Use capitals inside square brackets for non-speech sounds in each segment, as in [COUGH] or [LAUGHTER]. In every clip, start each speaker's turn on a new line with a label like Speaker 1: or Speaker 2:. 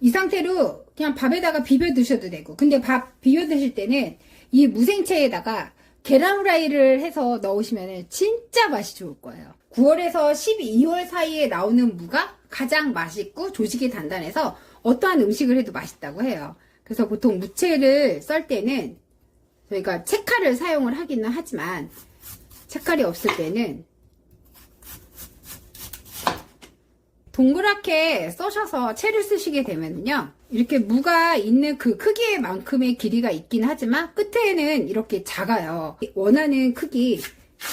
Speaker 1: 이 상태로 그냥 밥에다가 비벼 드셔도 되고. 근데 밥 비벼 드실 때는 이 무생채에다가 계란 후라이를 해서 넣으시면 진짜 맛이 좋을 거예요. 9월에서 12월 사이에 나오는 무가 가장 맛있고 조직이 단단해서 어떠한 음식을 해도 맛있다고 해요. 그래서 보통 무채를 썰 때는 저희가 채칼을 사용을 하기는 하지만 채칼이 없을 때는 동그랗게 써셔서 채를 쓰시게 되면요. 이렇게 무가 있는 그 크기의 만큼의 길이가 있긴 하지만 끝에는 이렇게 작아요. 원하는 크기를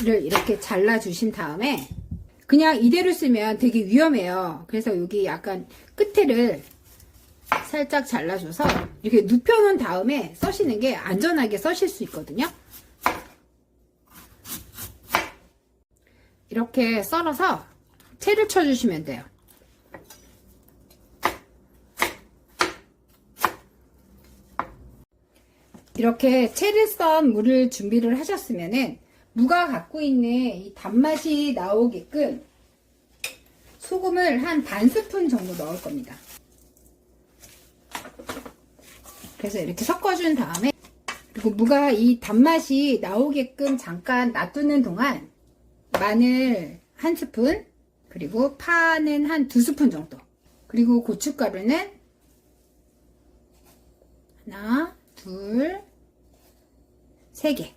Speaker 1: 이렇게 잘라 주신 다음에 그냥 이대로 쓰면 되게 위험해요. 그래서 여기 약간 끝에를 살짝 잘라줘서 이렇게 눕혀놓은 다음에 써시는 게 안전하게 써실 수 있거든요. 이렇게 썰어서 채를 쳐주시면 돼요. 이렇게 채를 썬 물을 준비를 하셨으면은 무가 갖고 있는 이 단맛이 나오게끔 소금을 한 반 스푼 정도 넣을 겁니다. 그래서 이렇게 섞어준 다음에 그리고 무가 이 단맛이 나오게끔 잠깐 놔두는 동안 마늘 한 스푼 그리고 파는 한 두 스푼 정도 그리고 고춧가루는 하나 둘 세 개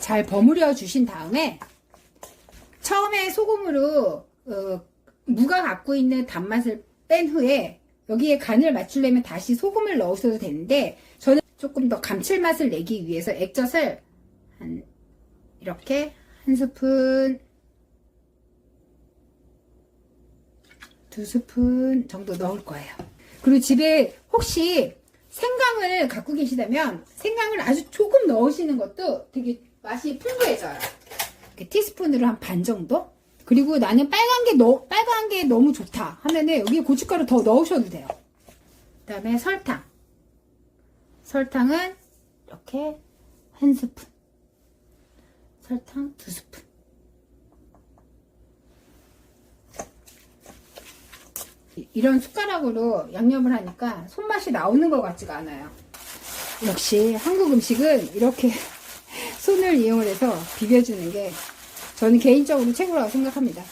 Speaker 1: 잘 버무려 주신 다음에 처음에 소금으로 어, 무가 갖고 있는 단맛을 뺀 후에 여기에 간을 맞추려면 다시 소금을 넣으셔도 되는데 저는 조금 더 감칠맛을 내기 위해서 액젓을 한 이렇게 한 스푼 두 스푼 정도 넣을 거예요. 그리고 집에 혹시 생강을 갖고 계시다면 생강을 아주 조금 넣으시는 것도 되게 맛이 풍부해져요. 티스푼으로 한 반 정도? 그리고 나는 빨간 게 너, 빨간 게 너무 좋다 하면은 여기 고춧가루 더 넣으셔도 돼요. 그 다음에 설탕. 설탕은 이렇게 한 스푼. 설탕 두 스푼. 이- 이런 숟가락으로 양념을 하니까 손맛이 나오는 것 같지가 않아요. 역시 한국 음식은 이렇게 [LAUGHS] 손을 이용을 해서 비벼주는 게 저는 개인적으로 최고라고 생각합니다.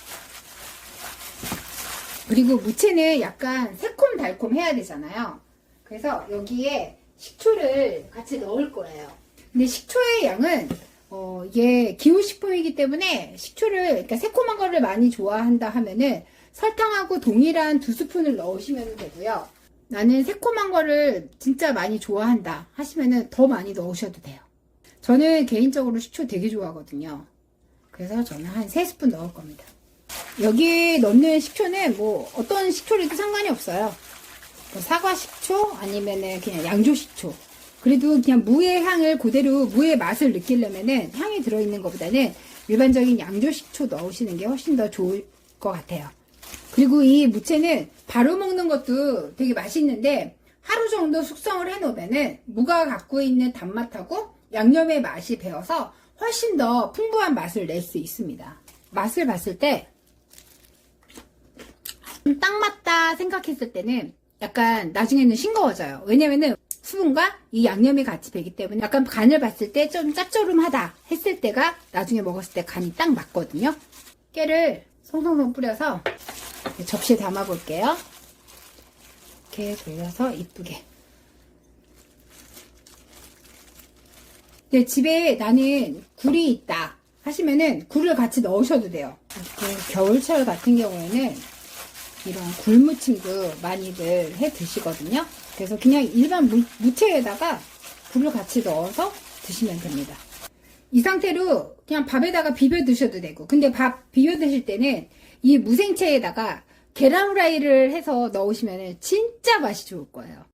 Speaker 1: 그리고 무채는 약간 새콤달콤 해야 되잖아요. 그래서 여기에 식초를 같이 넣을 거예요. 근데 식초의 양은 어, 이게 기호식품이기 때문에 식초를 그러니까 새콤한 거를 많이 좋아한다 하면은 설탕하고 동일한 두 스푼을 넣으시면 되고요. 나는 새콤한 거를 진짜 많이 좋아한다 하시면은 더 많이 넣으셔도 돼요. 저는 개인적으로 식초 되게 좋아하거든요. 그래서 저는 한 3스푼 넣을 겁니다. 여기 넣는 식초는 뭐 어떤 식초라도 상관이 없어요. 뭐 사과 식초 아니면은 그냥 양조 식초. 그래도 그냥 무의 향을 그대로 무의 맛을 느끼려면은 향이 들어있는 것보다는 일반적인 양조 식초 넣으시는 게 훨씬 더 좋을 것 같아요. 그리고 이 무채는 바로 먹는 것도 되게 맛있는데 하루 정도 숙성을 해 놓으면은 무가 갖고 있는 단맛하고 양념의 맛이 배어서 훨씬 더 풍부한 맛을 낼 수 있습니다. 맛을 봤을 때좀딱 맞다 생각했을 때는 약간 나중에는 싱거워져요. 왜냐면은 수분과 이 양념이 같이 배기 때문에 약간 간을 봤을 때 좀 짭조름하다 했을 때가 나중에 먹었을 때 간이 딱 맞거든요. 깨를 송송송 뿌려서 접시에 담아 볼게요. 이렇게 돌려서 이쁘게. 네, 집에 나는 굴이 있다 하시면은 굴을 같이 넣으셔도 돼요. 겨울철 같은 경우에는 이런 굴무침도 많이들 해 드시거든요. 그래서 그냥 일반 무, 무채에다가 굴을 같이 넣어서 드시면 됩니다. 이 상태로 그냥 밥에다가 비벼 드셔도 되고 근데 밥 비벼 드실 때는 이 무생채에다가 계란 후라이를 해서 넣으시면 진짜 맛이 좋을 거예요.